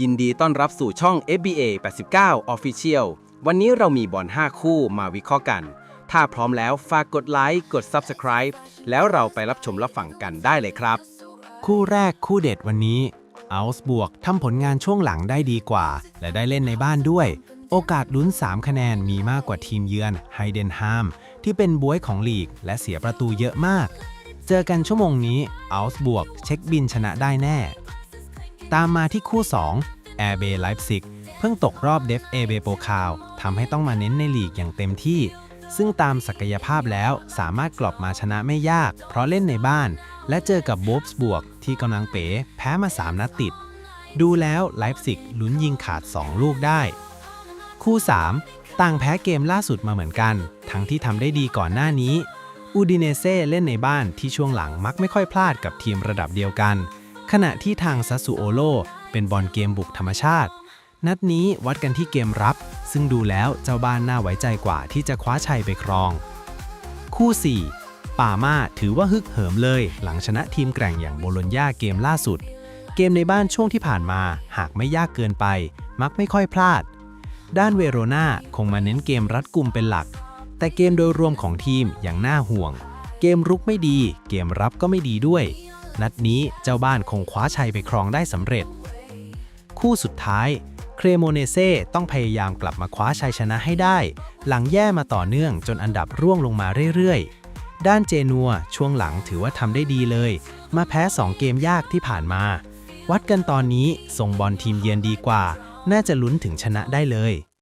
ยินดีต้อนรับสู่ช่อง FBA 89 Official วันนี้เรามีบอล5 คู่มาวิเคราะห์กัน ถ้าพร้อมแล้วฝากกดไลค์ กด Subscribe แล้วเราไปรับชมรับฟังกันได้เลยครับ คู่แรกคู่เด็ดวันนี้อัลส์บวกทำผลงานช่วงหลังได้ดีกว่า และได้เล่นในบ้านด้วย โอกาสลุ้น 3 คะแนนมีมากกว่าทีมเยือนไฮเดนฮามที่เป็นบวยของลีก และเสียประตูเยอะมาก เจอกันชั่วโมงนี้อัลส์บวกเช็คบินชนะได้แน่ ตามมาที่คู่ 2 a i r b a y Leipzig เพิ่งตกรอบเดฟเอเบโปคาวทำให้ต้องมาเน้นในลีกอย่างเต็มที่ ซึ่งตามศักยภาพแล้วสามารถกลับมาชนะไม่ยาก เพราะเล่นในบ้าน และเจอกับโบฟส์บวกที่กำลังเป๋ แพ้มา 3 นัดติด ดูแล้วไลฟ์ซิกลุ้นยิงขาด 2 ลูกได้ คู่ 3 ต่างแพ้เกมล่าสุดมาเหมือนกัน ทั้งที่ทำได้ดีก่อนหน้านี้อูดิเนเซ่เล่นในบ้านที่ช่วงหลังมักไม่ค่อยพลาดกับทีมระดับเดียวกัน ขณะที่ทางซาสุโอโลเป็นบอลเกมบุกธรรมชาติ นัดนี้วัดกันที่เกมรับ ซึ่งดูแล้วเจ้าบ้านน่าไว้ใจกว่าที่จะคว้าชัยไปครอง คู่ 4 ป่าม่าถือว่าฮึกเหิมเลย หลังชนะทีมแกร่งอย่างโบโลญญาเกมล่าสุด เกมในบ้านช่วงที่ผ่านมาหากไม่ยากเกินไป มักไม่ค่อยพลาด ด้านเวโรนาคงมาเน้นเกมรัดกุมเป็นหลัก แต่เกมโดยรวมของทีมอย่างน่าห่วง เกมรุกไม่ดี เกมรับก็ไม่ดีด้วย นัดนี้เจ้าบ้านคงคว้าชัยไปครองได้สำเร็จ คู่สุดท้าย เครโมเนเซ่ต้องพยายามกลับมาคว้าชัยชนะให้ได้ หลังแย่มาต่อเนื่องจนอันดับร่วงลงมาเรื่อยๆ ด้านเจนัวช่วงหลังถือว่าทำได้ดีเลย มาแพ้ 2 เกมยากที่ผ่านมา วัดกันตอนนี้ส่งบอลทีมเยือนดีกว่า น่าจะลุ้นถึงชนะได้เลย